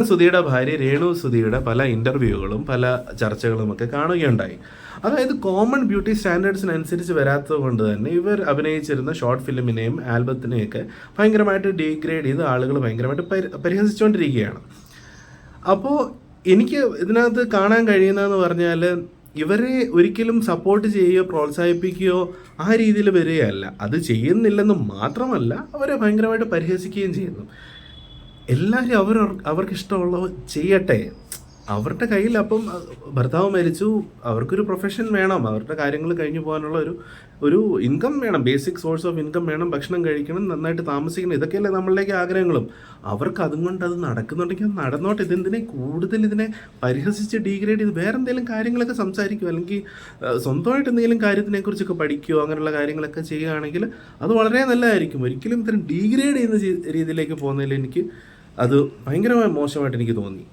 സുധിയുടെ ഭാര്യ രേണു സുധിയുടെ പല ഇന്റർവ്യൂകളും പല ചർച്ചകളും ഒക്കെ കാണുകയുണ്ടായി. അതായത് കോമൺ ബ്യൂട്ടി സ്റ്റാൻഡേർഡ്സിനനുസരിച്ച് വരാത്തത് കൊണ്ട് തന്നെ ഇവർ അഭിനയിച്ചിരുന്ന ഷോർട്ട് ഫിലിമിനെയും ആൽബത്തിനെയൊക്കെ ഭയങ്കരമായിട്ട് ഡീഗ്രേഡ് ചെയ്ത് ആളുകൾ ഭയങ്കരമായിട്ട് പരിഹസിച്ചുകൊണ്ടിരിക്കുകയാണ്. അപ്പോൾ എനിക്ക് ഇതിനകത്ത് കാണാൻ കഴിയുന്നതെന്ന് പറഞ്ഞാൽ ഇവരെ ഒരിക്കലും സപ്പോർട്ട് ചെയ്യുകയോ പ്രോത്സാഹിപ്പിക്കുകയോ ആ രീതിയിൽ വരികയല്ല. അത് ചെയ്യുന്നില്ലെന്ന് മാത്രമല്ല അവരെ ഭയങ്കരമായിട്ട് പരിഹസിക്കുകയും ചെയ്യുന്നു. എല്ലാവരും അവർ അവർക്ക് ഇഷ്ടമുള്ള ചെയ്യട്ടെ. അവരുടെ കയ്യിൽ അപ്പം ഭർത്താവ് മരിച്ചു അവർക്കൊരു പ്രൊഫഷൻ വേണം. അവരുടെ കാര്യങ്ങൾ കഴിഞ്ഞു പോകാനുള്ള ഒരു ഒരു ഇൻകം വേണം. ബേസിക് സോഴ്സ് ഓഫ് ഇൻകം വേണം. ഭക്ഷണം കഴിക്കണം നന്നായിട്ട് താമസിക്കണം. ഇതൊക്കെയല്ലേ നമ്മളിലേക്ക് ആഗ്രഹങ്ങളും. അവർക്ക് അതും കൊണ്ട് അത് നടക്കുന്നുണ്ടെങ്കിൽ അത് നടന്നോട്ടെ. ഇതെന്തിനെ കൂടുതൽ ഇതിനെ പരിഹസിച്ച് ഡീഗ്രേഡ് ചെയ്ത് വേറെ എന്തെങ്കിലും കാര്യങ്ങളൊക്കെ സംസാരിക്കുക അല്ലെങ്കിൽ സ്വന്തമായിട്ട് എന്തെങ്കിലും കാര്യത്തിനെക്കുറിച്ചൊക്കെ പഠിക്കുകയോ അങ്ങനെയുള്ള കാര്യങ്ങളൊക്കെ ചെയ്യുകയാണെങ്കിൽ അത് വളരെ നല്ലതായിരിക്കും. ഒരിക്കലും ഇത്തരം ഡീഗ്രേഡ് ചെയ്യുന്ന രീതിയിലേക്ക് പോകുന്നതിൽ എനിക്ക് അത് ഭയങ്കരമായി മോശമായിട്ട് എനിക്ക് തോന്നി.